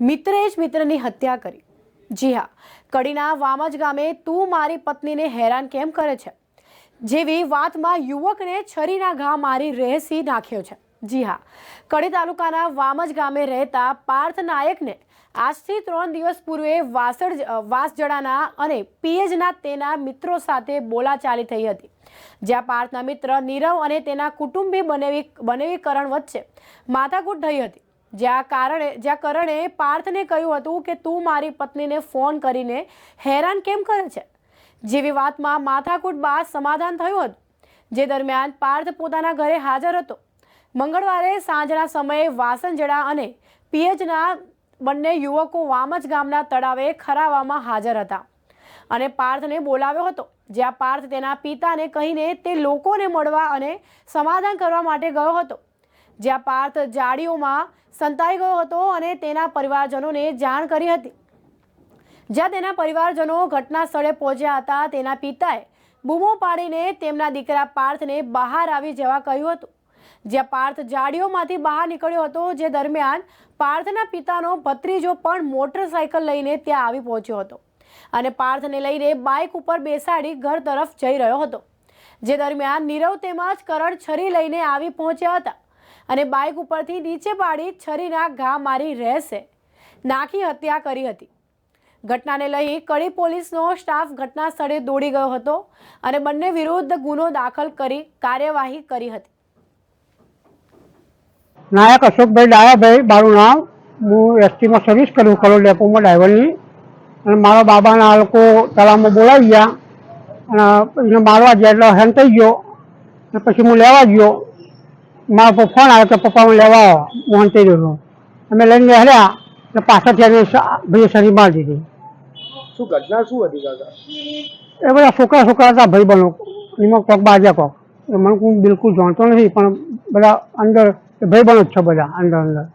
મિત્રે જ મિત્રની હત્યા કરી. જી હા, કડીના વામજ ગામે તું મારી પત્નીને હેરાન કેમ કરે છે? જેવી વાતમાં યુવકને છરીના ઘા મારી રહેસી નાખ્યો છે. જી હા, કડી તાલુકાના વામજ ગામે રહેતા પાર્થ નાયકને આજથી ત્રણ દિવસ પૂર્વે વાસડ વાસજડાના અને પીએજના તેના મિત્રો સાથે બોલાચાલી થઈ હતી. જ્યાં પાર્થના મિત્ર નીરવ અને તેના કુટુંબી બનેવી, બનેવીકરણ વચ્ચે માથાકૂટ થઈ હતી. જ્યાં કારણે જ્યાં કરણે પાર્થને કહ્યું હતું કે તું મારી પત્નીને ફોન કરીને હેરાન કેમ કરે છે? જેવી વાતમાં માથાકૂટ બાદ સમાધાન થયું હતું, જે દરમિયાન પાર્થ પોતાના ઘરે હાજર હતો. મંગળવારે સાંજના સમયે વાસણજડા અને પીએચના બંને યુવકો વામજ ગામના તળાવે ખરાવામાં હાજર હતા અને પાર્થને બોલાવ્યો હતો, જ્યાં પાર્થ તેના પિતાને કહીને તે લોકોને મળવા અને સમાધાન કરવા માટે ગયો હતો. જ્યાં પાર્થ જાડીઓમાં સંતાઈ ગયો હતો અને તેના પરિવારજનોને જાણ કરી હતી. જ્યાં તેના પરિવારજનો ઘટના સ્થળે પહોંચ્યા હતા, તેના પિતાએ બૂમો પાડીને તેમના દીકરા પાર્થને બહાર આવી જવા કહ્યું હતું. જ્યાં પાર્થ જાડીઓમાંથી બહાર નીકળ્યો હતો, જે દરમિયાન પાર્થના પિતાનો ભત્રીજો પણ મોટરસાયકલ લઈને ત્યાં આવી પહોંચ્યો હતો અને પાર્થને લઈને બાઇક ઉપર બેસાડી ઘર તરફ જઈ રહ્યો હતો. જે દરમિયાન નીરવ તેમજ કરણ છરી લઈને આવી પહોંચ્યા હતા. અને બાઇક ઉપરથી નીચે પાડી છરીના ઘા મારી રહેશે. નાખી હત્યા કરી હતી. ઘટનાને લઈ કડી પોલીસનો સ્ટાફ ઘટના સ્થળે દોડી ગયો હતો અને બંને વિરુદ્ધ ગુનો દાખલ કરી કાર્યવાહી કરી હતી. નાયક અશોકભાઈ ડાયાભાઈ, મારું નામ. હું એસટીમાં સર્વિસ કરું કરોડ ડેપોમાં ડ્રાઈવરની અને મારા બાબાના લોકો તળાવમાં બોલાવી ગયા. અને એને મારવા ગયા એટલે હેન થઈ ગયો. પછી હું લેવા ગયો. મારા પપ્પા ફોન આવ્યો કે પપ્પા હું લેવા આવો હંતાઈ અમે લઈને હર્યા એટલે પાછળથી એને ભાઈ શરીર મારી દીધી. શું ઘટના શું હતી કાકા? એ બધા છોકરા છોકરા હતા ભાઈ બનો એમાં કોક બાજા કોક. મને હું બિલકુલ જાણતો નથી પણ બધા અંદર ભાઈ બનો જ છે બધા અંદર અંદર.